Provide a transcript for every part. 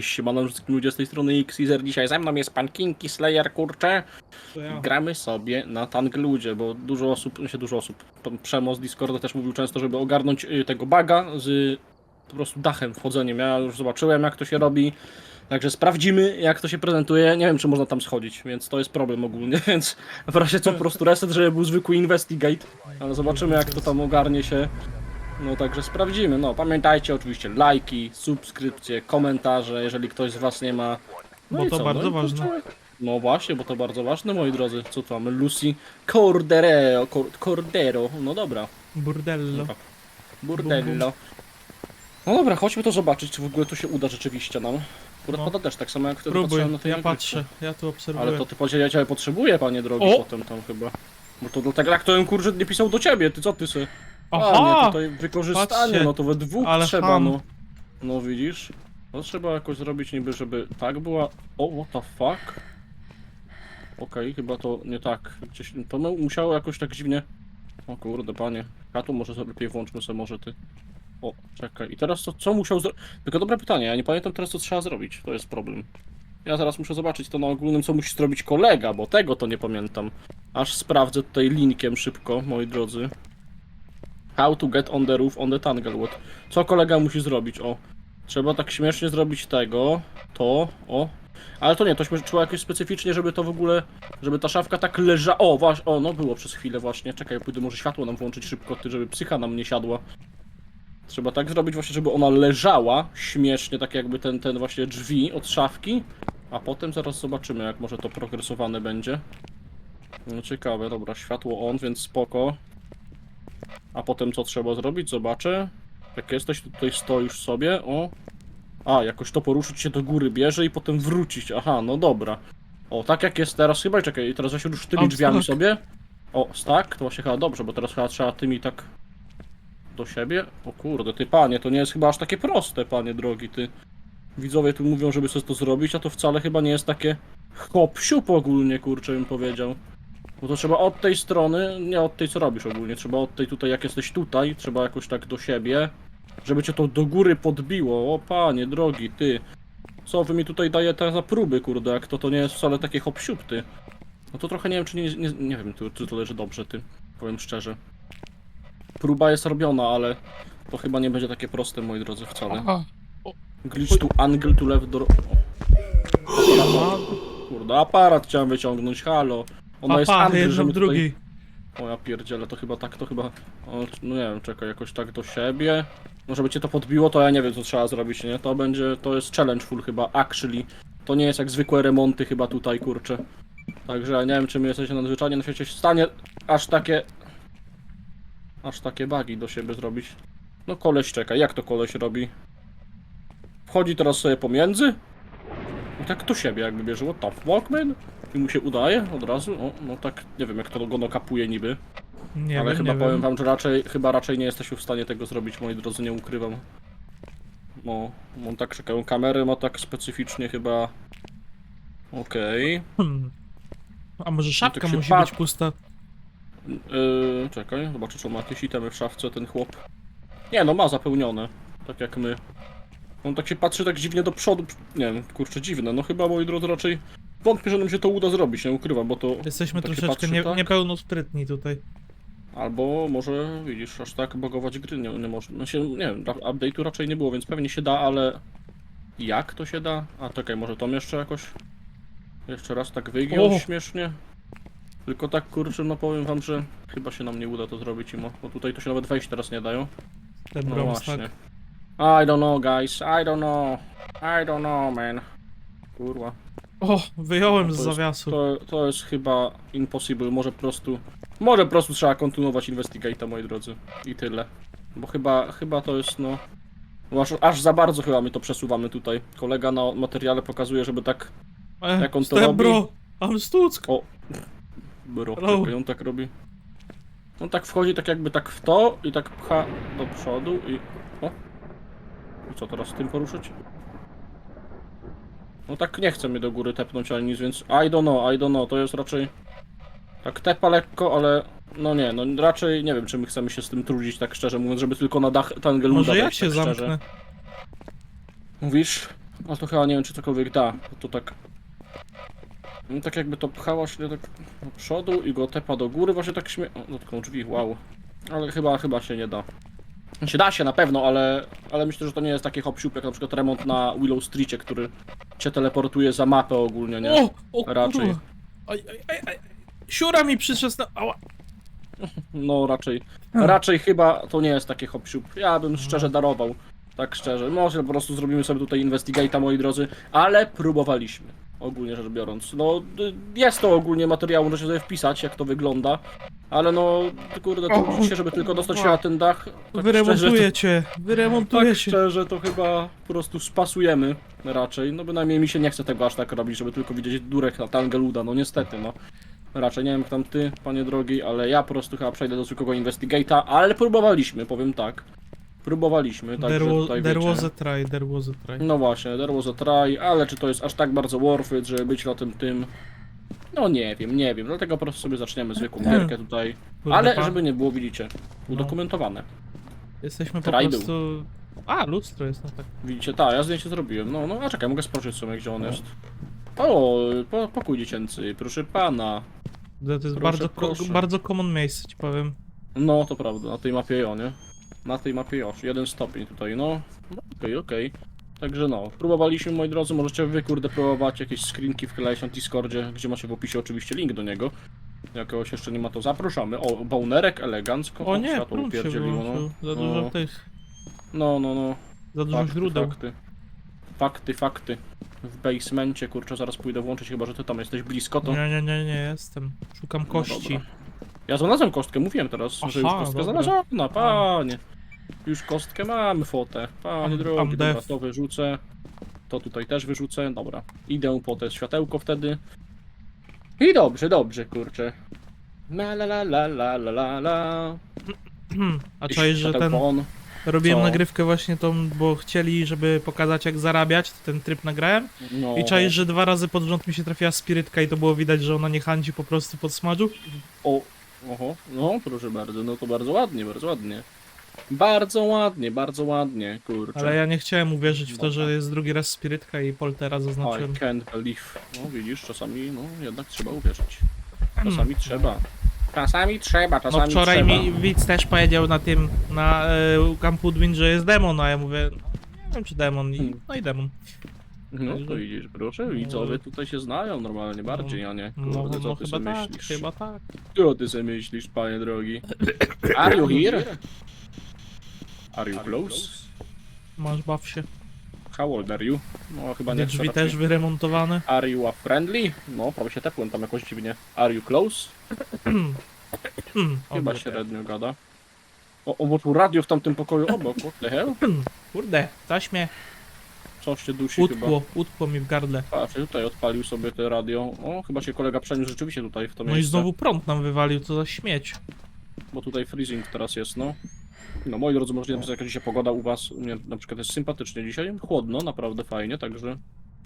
Siemano wszystkim ludzie z tej strony Xezer. Dzisiaj ze mną jest pan Kinky Slayer, kurczę. To ja. Gramy sobie na Tangludzie, bo dużo osób, się dużo osób, pan Przemo z Discorda też mówił często, żeby ogarnąć y, tego baga z po prostu dachem wchodzeniem. Ja już zobaczyłem jak to się robi, także sprawdzimy jak to się prezentuje. Nie wiem czy można tam schodzić, więc to jest problem ogólnie, więc w razie co po prostu reset, żeby był zwykły investigate, ale zobaczymy jak to tam ogarnie się. No także sprawdzimy. No pamiętajcie oczywiście lajki, subskrypcje, komentarze, jeżeli ktoś z was nie ma. No Bo i to co? bardzo no, i ważne. kurczę, No właśnie, bo to bardzo ważne, moi drodzy. Co tu mamy? Lucy Cordero, Cor- Cordero. No dobra. Burdello. Tak. Burdello. No dobra, chodźmy to zobaczyć, czy w ogóle to się uda rzeczywiście nam. Akurat No. pada też tak samo jak wtedy Próbuj, patrzyłem na tej ja patrzę, ja tu obserwuję. Ale to ty ja cię potrzebuję, panie drogi, O! potem tam chyba. Bo to dlatego, jak to ten kurczę nie pisał do ciebie, ty co ty se? A, nie, Aha! tutaj wykorzystanie, Patrzcie, no to we dwóch ale trzeba, ham. no. No widzisz? No trzeba jakoś zrobić niby, żeby tak była... O, what the fuck? Okej, chyba to nie tak. Gdzieś, to mu- musiało jakoś tak dziwnie... O kurde, panie. Ja tu może sobie lepiej włączmy sobie może ty. O, czekaj. I teraz to co musiał zrobić? Tylko dobre pytanie, ja nie pamiętam teraz co trzeba zrobić. To jest problem. Ja zaraz muszę zobaczyć to na ogólnym, co musi zrobić kolega, bo tego to nie pamiętam. Aż sprawdzę tutaj linkiem szybko, moi drodzy. How to get on the roof on the Tanglewood. Co kolega musi zrobić? O, trzeba tak śmiesznie zrobić tego, to, o. Ale to nie, to trzeba jakoś specyficznie, żeby to w ogóle, żeby ta szafka tak leżała. O, właśnie, o, no było przez chwilę właśnie. Czekaj, pójdę może światło nam włączyć szybko, ty, żeby psycha nam nie siadła. Trzeba tak zrobić właśnie, żeby ona leżała śmiesznie, tak jakby ten, ten właśnie drzwi od szafki. A potem zaraz zobaczymy, jak może to progresowane będzie. No ciekawe, dobra, światło on, więc spoko. A potem co trzeba zrobić? Zobaczę. Jak jesteś, to tutaj stoisz sobie, o. A, jakoś to poruszyć się do góry bierze i potem wrócić. Aha, no dobra. O, tak jak jest teraz chyba, czekaj, teraz weź rusz tymi O, drzwiami tak. sobie. O, tak, to właśnie chyba dobrze, bo teraz chyba trzeba tymi tak do siebie. O kurde, ty panie, to nie jest chyba aż takie proste, panie drogi, ty. Widzowie tu mówią, żeby sobie to zrobić, a to wcale chyba nie jest takie hop siup ogólnie, kurczę bym powiedział. Bo to trzeba od tej strony, nie od tej co robisz ogólnie, trzeba od tej tutaj, jak jesteś tutaj, trzeba jakoś tak do siebie, żeby cię to do góry podbiło. O panie drogi, ty. Co wy mi tutaj dajecie za próby, kurde, jak to to nie jest wcale takie hop ty. No to trochę nie wiem, czy nie, nie, nie wiem, czy, czy to leży dobrze, ty. Powiem szczerze. Próba jest robiona, ale to chyba nie będzie takie proste, moi drodzy, wcale. Aha. Glitch to angle to left door. Kurde, aparat chciałem wyciągnąć, halo. Ona jest Aha, angle, jedno w tutaj... drugiej. O ja pierdzielę, to chyba tak, to chyba... O, no nie wiem, czekaj, jakoś tak do siebie. No żeby cię to podbiło, to ja nie wiem co trzeba zrobić, nie? To będzie, to jest challenge full chyba, actually. To nie jest jak zwykłe remonty chyba tutaj, kurczę. Także nie wiem, czy my jesteśmy nadzwyczajnie na świecie w stanie aż takie... Aż takie bugi do siebie zrobić. No koleś czekaj, jak to koleś robi? Wchodzi teraz sobie pomiędzy? I tak do siebie jakby bierze, what the fuck, man? I mu się udaje od razu? O, no tak, nie wiem jak to go nakapuje niby. Nie ale wiem, chyba nie powiem wiem. wam, że raczej, chyba raczej nie jesteśmy w stanie tego zrobić, moi drodzy, nie ukrywam. No, mam tak, czekaj, kamerę ma tak specyficznie chyba... Okej. Hmm. A może szafka tak się musi pat- być pusta? Yy, czekaj, zobaczę czy on ma jakieś itemy w szafce, ten chłop. Nie no, ma zapełnione. Tak jak my. On tak się patrzy tak dziwnie do przodu. Nie wiem, kurczę, dziwne. No chyba, moi drodzy, raczej wątpię, że nam się to uda zrobić, nie ukrywam, bo to... Jesteśmy tak troszeczkę patrzy, nie, tak? niepełnosprytni tutaj. Albo może, widzisz, aż tak bogować gry nie, nie można. No się, nie wiem, update'u raczej nie było, więc pewnie się da, ale... Jak to się da? A czekaj, może to jeszcze jakoś... Jeszcze raz tak wygiął O! śmiesznie. Tylko tak kurczę, no powiem wam, że chyba się nam nie uda to zrobić, Imo. Bo tutaj to się nawet wejść teraz nie dają. Ten No właśnie. I don't know, guys. I don't know. I don't know, man. Kurwa. O, wyjąłem To z zawiasu. To, to jest chyba impossible. Może po prostu. Może po prostu trzeba kontynuować Investigate'a, moi drodzy. I tyle. Bo chyba, chyba to jest no. no Aż, aż za bardzo chyba my to przesuwamy tutaj. Kolega na materiale pokazuje, żeby tak. E, jak on to robi? bro! Am stuck! O! Bro, Hello. czekaj, on tak robi. On tak wchodzi tak jakby tak w to i tak pcha do przodu i. O! I co teraz z tym poruszyć? No tak nie chce mnie do góry tepnąć ani nic, więc I don't know, I don't know, to jest raczej... Tak tepa lekko, ale... No nie, no raczej nie wiem, czy my chcemy się z tym trudzić, tak szczerze mówiąc, żeby tylko na dach Tangeluda Może ja się tak szczerze. zamknę. Mówisz? A to chyba nie wiem, czy cokolwiek da. bo To tak... No, tak jakby to pchało się tak do przodu i go tepa do góry, właśnie tak śmie... O, dotknął drzwi, wow. Ale chyba, chyba się nie da. Się da się na pewno, ale, ale myślę, że to nie jest taki hop jak na przykład remont na Willow Streetie, który cię teleportuje za mapę ogólnie, nie? O! O Raczej. Aj, aj, aj, aj. Siura mi przyszedł na... Ała. No raczej, Hmm. raczej chyba to nie jest taki hop Ja bym szczerze darował, tak szczerze. Może po prostu zrobimy sobie tutaj investigate'a, moi drodzy, ale próbowaliśmy, ogólnie rzecz biorąc. No, jest to ogólnie materiał, możecie sobie wpisać, jak to wygląda, ale no, kurde, to się, żeby tylko dostać się na ten dach, tak szczerze, Wyremontuję to, cię. Wyremontuję tak szczerze, to chyba po prostu spasujemy raczej. No bynajmniej mi się nie chce tego aż tak robić, żeby tylko widzieć durek na Tangeluda, no niestety, no. Raczej nie wiem jak tam ty, panie drogi, ale ja po prostu chyba przejdę do zwykłego investigate'a, ale próbowaliśmy, powiem tak. Próbowaliśmy, także There was, tutaj there wiecie. was a try, there was a try. No właśnie, there was a try, ale czy to jest aż tak bardzo worth it, żeby być na tym tym? No nie wiem, nie wiem, dlatego po prostu sobie zaczniemy zwykłą gierkę tutaj. Kurde, Ale pa- żeby nie było, widzicie, udokumentowane. Jesteśmy po Trajdu. prostu... A, lustro jest, no tak. Widzicie, tak, ja zdjęcie zrobiłem. No, no, a czekaj, mogę spojrzeć sobie, gdzie on jest. O, po, pokój dziecięcy, proszę pana. To jest Proszę, bardzo, ko- proszę. bardzo common miejsce, ci powiem. No, to prawda, na tej mapie jo, nie? Na tej mapie jo, jeden stopień tutaj, no. No, Okej, okej. Także no, próbowaliśmy, moi drodzy, możecie wy, kurde, próbować jakieś screenki wklejać na Discordzie, gdzie macie w opisie oczywiście link do niego. Jak kogoś jeszcze nie ma, to zapraszamy. O, bonerek elegancko. O nie, światło upierdzieliło, no. Za dużo no, tych... no, no, no. Za dużo Fakty, źródeł. fakty. Fakty, fakty. W basemencie, kurczę, zaraz pójdę włączyć, chyba że ty tam jesteś blisko, to... Nie, nie, nie, nie, jestem. Szukam No kości. dobra. Ja znalazłem kostkę, mówiłem teraz, że już Aha, kostka dobra. znaleziona, panie. Już kostkę mamy, fotę. Panie Am- drogi, dobra, to wyrzucę. To tutaj też wyrzucę, dobra. Idę po te światełko wtedy. I dobrze, dobrze, kurczę. La la la la la la la la. A czaisz, że ten... on. Robiłem Co? nagrywkę właśnie tą, bo chcieli, żeby pokazać jak zarabiać, to ten tryb nagrałem. No. I czaisz, że dwa razy pod rząd mi się trafiła spirytka i to było widać, że ona nie handzi po prostu pod smadżu. O, oho, no proszę bardzo, no to bardzo ładnie, bardzo ładnie. Bardzo ładnie, bardzo ładnie, kurczę. Ale ja nie chciałem uwierzyć w to, że jest drugi raz spirytka i poltera I zaznaczyłem. can't believe. No widzisz, czasami, no jednak trzeba uwierzyć. Czasami trzeba. Czasami trzeba, czasami No wczoraj trzeba. mi widz też powiedział na tym, na e, u Camp Woodwind, że jest demon, a ja mówię, no, nie wiem czy demon, i, Hmm. no i demon. No to widzisz, proszę, widzowie tutaj się znają normalnie bardziej, a nie? No, Kurde, co no ty chyba sobie tak, myślisz? chyba tak. Co ty sobie myślisz, panie drogi? Are you here? Are you close? Masz baw się. How old are you? No chyba nie Te chcę drzwi raczej. też wyremontowane. Are you a friendly? No, prawie się tepłem tam jakoś dziwnie. Are you close? Chyba średnio gada. O, o, bo tu radio w tamtym pokoju obok, what the hell? Kurde, taśmie, Coś się dusi chyba. utkło, utkło mi w gardle. Patrz, tutaj odpalił sobie te radio. O, chyba się kolega przeniósł rzeczywiście tutaj w to No i miejsce. znowu prąd nam wywalił, co za śmieć. Bo tutaj freezing teraz jest, no. No moi drodzy, może nie wiem, jaka dzisiaj pogoda u was. U mnie na przykład jest sympatycznie dzisiaj. Chłodno, naprawdę fajnie, także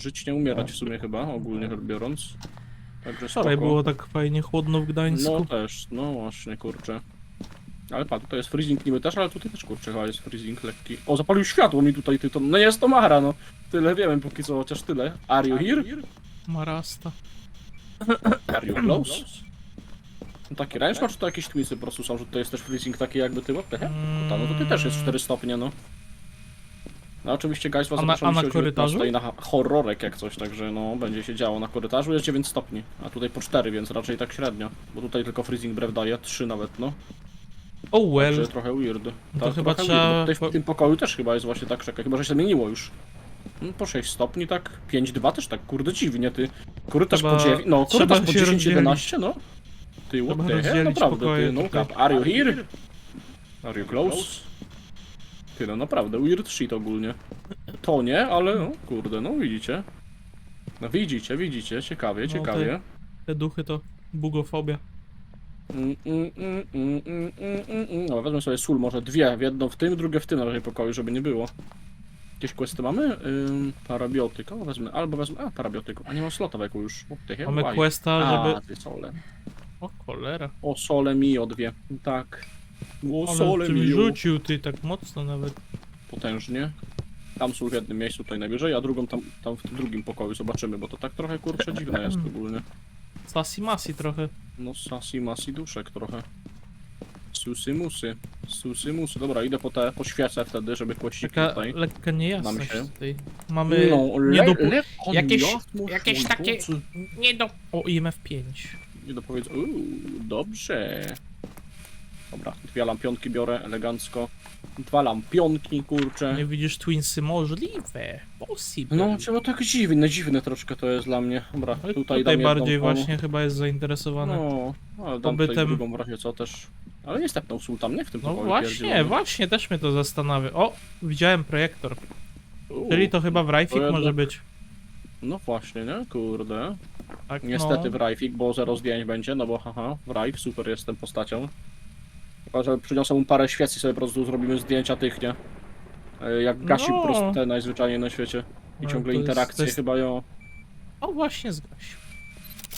żyć nie umierać w sumie chyba, ogólnie rzecz biorąc. Także Wczoraj spoko. było tak fajnie chłodno w Gdańsku. No też, no właśnie, kurczę. Ale pa, tutaj jest freezing niby też, ale tutaj też kurczę chyba jest freezing lekki. O, zapalił światło mi tutaj, ty to. No jest to Mara, no. Tyle wiemy póki co, chociaż tyle. Are you here? Marasta. Are you close? No taki range ma, czy to jakieś twinsy po prostu są, że tutaj jest też freezing taki jakby ty? Ta, no to ty też jest 4 stopnie, no. No oczywiście guys was A na- a na korytarzu? 19 na horrorek jak coś, także no będzie się działo na korytarzu, jest 9 stopni, a tutaj po 4, więc raczej tak średnio, bo tutaj tylko freezing brew daje, 3 nawet, no. Oh well. Także trochę weird. to chyba trochę trzeba Weird. Tutaj po- w tym pokoju też chyba jest właśnie tak, czekaj, chyba że się zmieniło już. No, po 6 stopni, tak? 5-2 też tak, kurde dziwnie, ty. Korytarz Trzeba- po 9, no korytarz po się 10-11, no. Ty, what Trzeba the hell, rozdzielić naprawdę, pokoje ty, no tutaj. cap. Are you here? Are you close? Ty, no naprawdę, weird shit ogólnie. To nie, ale no, kurde, no widzicie. No widzicie, widzicie, ciekawie, No, ciekawie. Te duchy to bugofobia. Mm, mm, mm, mm, mm, mm, mm, mm. No, wezmę sobie sól, może dwie, w jedną w tym, drugie w tym na razie pokoju, żeby nie było. Jakieś questy mamy? Ym, parabiotyk, o wezmę, albo wezmę, a parabiotyk, a nie mam slota wieku już. What the hell, Mamy why? questa, A, żeby... sole. O cholera. O sole mio dwie, tak. O Ale sole ty mio. wyrzucił ty tak mocno nawet. Potężnie. Tam są w jednym miejscu tutaj najwyżej, a drugą tam, tam w tym drugim pokoju zobaczymy, bo to tak trochę kurczę dziwne jest ogólnie. Sassy Masi trochę. No sasi masi duszek trochę. Susy musy. Susy musy. Dobra, idę po te, po świece wtedy, żeby Taka tutaj. lekka niejasność Nam się. tutaj. Mamy No, nie le, do... lekko jakieś- jakieś takie-. Nie do... O, IMF 5. Nie dopowiedz. Uuu, dobrze. Dobra, dwie lampionki biorę elegancko. Dwa lampionki, kurczę. Nie widzisz Twinsy możliwe. Possible. No, trzeba tak dziwne, dziwne troszkę to jest dla mnie. Dobra, tutaj, tutaj, dam bardziej jedną, właśnie chyba jest zainteresowany. No, No, ale dam tutaj Pobytem- drugą w razie co też. Ale nie stepnął sultan, nie w tym pokoju No właśnie, pierdzielony. właśnie, też mnie to zastanawia. O, widziałem projektor. Uuu, Czyli to chyba w Rajfik może jednak- być. No właśnie, nie? Kurde. Tak, Niestety w no. Rajfik, bo zero zdjęć będzie, no bo haha, w Rajf, super jestem postacią. Chyba, że przyniosę mu parę świec i sobie po prostu zrobimy zdjęcia tych, nie? E, Jak gasi No. po prostu te najzwyczajniej na świecie. I No, ciągle to jest- interakcje to jest- chyba ją... O, właśnie zgasił.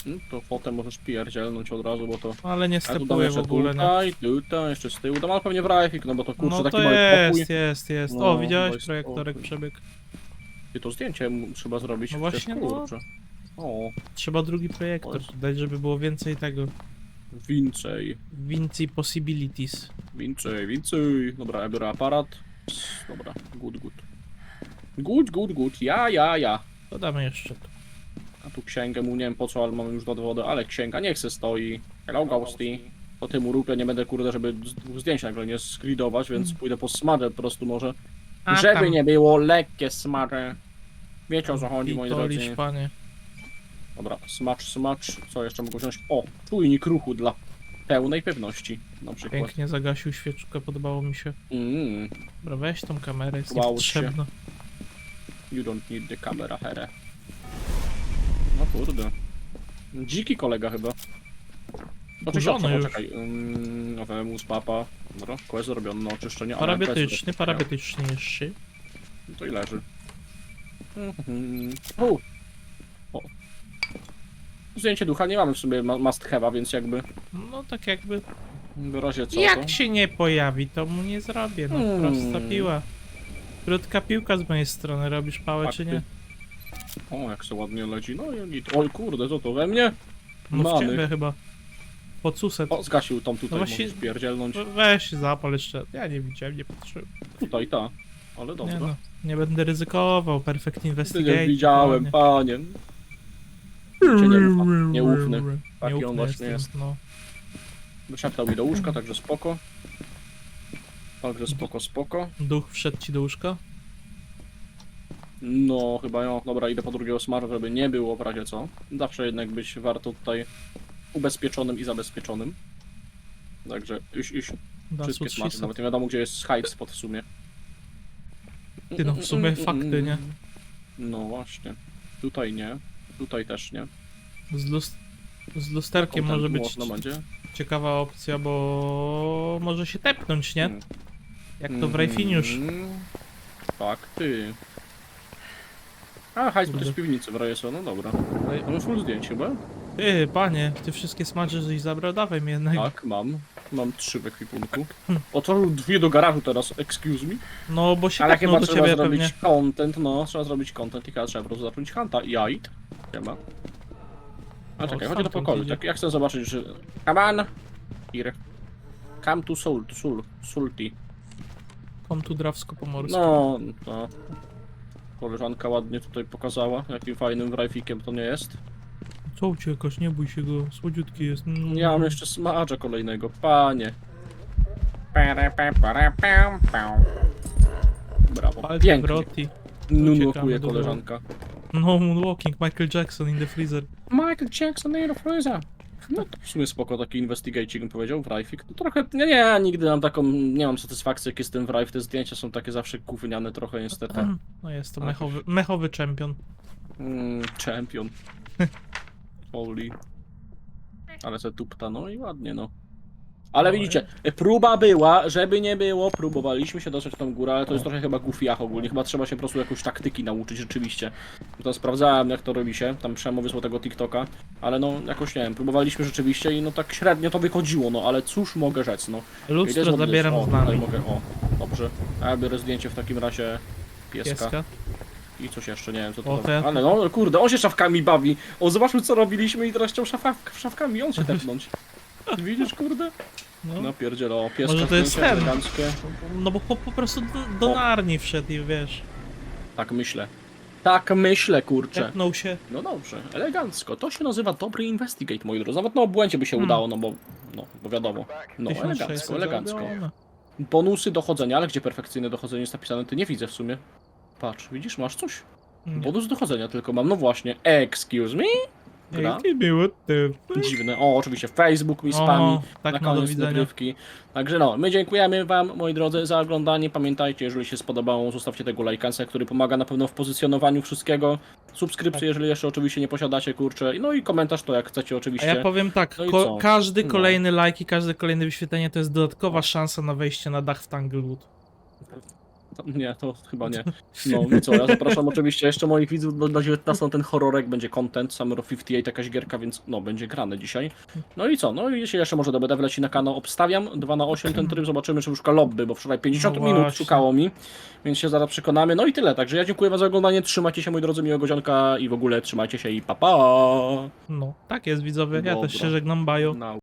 No, to potem możesz pierdzielnąć od razu, bo to... Ale nie stepuję w ogóle, nie? tutaj, tutaj, jeszcze z tyłu, dam ale pewnie w Rajfik, no bo to kurczę No taki to mały pokój. jest, jest, jest. No, O, widziałeś jest projektorek przebieg. I to zdjęcie trzeba zrobić. No właśnie, no. O, Trzeba drugi projektor Boże. dać, żeby było więcej tego. więcej, Więcej possibilities. więcej, więcej. Dobra, ja biorę aparat. Dobra, good, good. Good, good, good, ja, ja, ja. Dodamy jeszcze tu. A tu księgę mu nie wiem po co, ale mamy już do dowodu, ale księga niech se stoi. Hello, Ghosty. Po tym urupie nie będę kurde, żeby z dwóch zdjęć nagle nie skridować, więc pójdę po smadę po prostu może. A, żeby tam. nie było lekkie smarte. Wiecie o co chodzi, moi drodzy. panie. Dobra, smacz, smacz. Co jeszcze mogę wziąć? O, czujnik ruchu dla pełnej pewności, na przykład. Pięknie zagasił świeczkę, podobało mi się. Mm, Dobra, weź tą kamerę, jest się? niepotrzebna. you don't need the camera, here. No kurde. Dziki kolega chyba. Oczywiście, Kurzony już. czekaj. Um, Nowemus, papa. Dobra, quest zrobiony, no oczyszczenie. ale Parabietyczny, quest- parabietyczniejszy. No To i leży. Mhm. U. Zdjęcie ducha nie mamy w sobie must have'a, więc jakby No tak jakby... w razie co Jak to... się nie pojawi, to mu nie zrobię, no Hmm. prosta piła. Krótka piłka z mojej strony, robisz pałę czy nie? O, jak się ładnie leci. No i git. Oj kurde, co to we mnie? No w Mamy. ciebie chyba. Pocuset. O, zgasił tą tutaj, No właśnie- możesz pierdzielnąć. Weź zapal jeszcze. Ja nie widziałem, nie patrzyłem. Tutaj, ta. Ale Nie dobra. no, nie będę ryzykował. Perfect Ty investigate. nie widziałem, panie. Cię nie ufa, nieufny. Taki on Nieufny właśnie jestem, jest. no. Wyszeptał mi do łóżka, także spoko. Także spoko, spoko. Duch wszedł ci do łóżka? No, chyba ja. Dobra, idę po drugiego smaru, żeby nie było w razie co. Zawsze jednak być warto tutaj ubezpieczonym i zabezpieczonym. Także iść. Da Wszystkie shisat. nawet nie wiadomo gdzie jest hide spot w sumie. Ty no, w sumie fakty, nie? No właśnie. Tutaj nie. Tutaj też nie. Z, lust z lusterkiem może być będzie. ciekawa opcja, bo może się tepnąć, nie? Mm. Jak to w Rajfiniusz. Mm. Fakty. A, hajs to Kurde. jest piwnicy w Rajeso, no dobra. Mamy full zdjęć chyba? Ty, panie, ty wszystkie smacze żeś zabrał, dawaj mi jednego. Tak, mam. Mam trzy w ekwipunku. Otworzył drzwi do garażu teraz, excuse me. No, bo się Ale chyba do trzeba ciebie zrobić pewnie. content, no, trzeba zrobić content i trzeba po prostu zacząć hunta. Jajt. Nie ma. A O, czekaj, chodź do stamtąd pokoju, idzie. tak, ja chcę zobaczyć, że... Come on! Here. Come to soul, to soul, sulti. Kom tu drawsko pomorskie. No, to... Koleżanka ładnie tutaj pokazała, jakim fajnym wrajfikiem to nie jest. Co uciekasz, nie bój się go, słodziutki jest. Mm. Ja mam jeszcze smacza kolejnego, panie. Brawo, Palce pięknie. Nunłokuje Uciekamy do koleżanka. No, moonwalking, Michael Jackson in the freezer. Michael Jackson in the freezer. No to w sumie spoko, taki investigating bym powiedział, Wrajfik. No trochę, nie, nie, nigdy mam taką, nie mam satysfakcji jak jestem Wrajf, te zdjęcia są takie zawsze gówniane trochę niestety. No jest to mechowy, mechowy champion. Mm, champion. Holy. Ale se tupta, no i ładnie, no. Ale widzicie, próba była, żeby nie było, próbowaliśmy się dostać w tą górę, ale to jest trochę chyba gufiach ogólnie, chyba trzeba się po prostu jakoś taktyki nauczyć rzeczywiście. To sprawdzałem jak to robi się, tam Przemo wysłał tego TikToka, ale no jakoś nie wiem, próbowaliśmy rzeczywiście i no tak średnio to wychodziło, no ale cóż mogę rzec, no. Lustro zabieram o, z nami. mogę, o, dobrze. A ja biorę zdjęcie w takim razie pieska. Pieska. I coś jeszcze, nie wiem co to O, Ale no kurde, on się szafkami bawi. O, zobaczmy co robiliśmy i teraz chciał szafak, szafkami on się tepnąć. Widzisz, kurde? No, No pierdziele, o, pieska Może to jest ten. eleganckie. no bo chłop po prostu do, do O. narni wszedł i wiesz, Tak myślę. Tak myślę, kurczę. tepnął się. No dobrze, elegancko. To się nazywa dobry investigate, moi drodzy. Nawet na obłędzie by się Hmm. udało, no bo, no, bo wiadomo. No, 1600 elegancko, elegancko. zarobione. Bonusy dochodzenia, ale gdzie perfekcyjne dochodzenie jest napisane? Ty nie widzę w sumie. Patrz, widzisz, masz coś? Nie. Bonus dochodzenia tylko mam, no właśnie. Excuse me? Gra? Miły typ. Dziwne. O, oczywiście Facebook mi spami. O, tak na no do koniec widzenia. dogrywki. Także no, my dziękujemy wam, moi drodzy, za oglądanie. Pamiętajcie, jeżeli się spodobało, zostawcie tego lajkansa, który pomaga na pewno w pozycjonowaniu wszystkiego. Subskrypcję, Tak. jeżeli jeszcze oczywiście nie posiadacie, kurczę. No i komentarz to jak chcecie A oczywiście. ja powiem tak, No i ko- co? każdy No. kolejny like i każde kolejne wyświetlenie to jest dodatkowa szansa na wejście na dach w Tanglewood. Nie, to chyba nie. No i co, ja zapraszam oczywiście jeszcze moich widzów do, do 19 ten horrorek, będzie content, Summer of 58 jakaś gierka, więc no, będzie grane dzisiaj. No i co, no i jeśli jeszcze może DBD wleci na kanał, obstawiam 2 na 8 ten tryb, zobaczymy czy szuka lobby, bo wczoraj 50 No minut szukało mi, więc się zaraz przekonamy. No i tyle, także ja dziękuję wam za oglądanie, trzymajcie się moi drodzy, miłego dzionka i w ogóle trzymajcie się i pa pa! No, tak jest widzowie, ja też Dobra. się żegnam, bajo. Na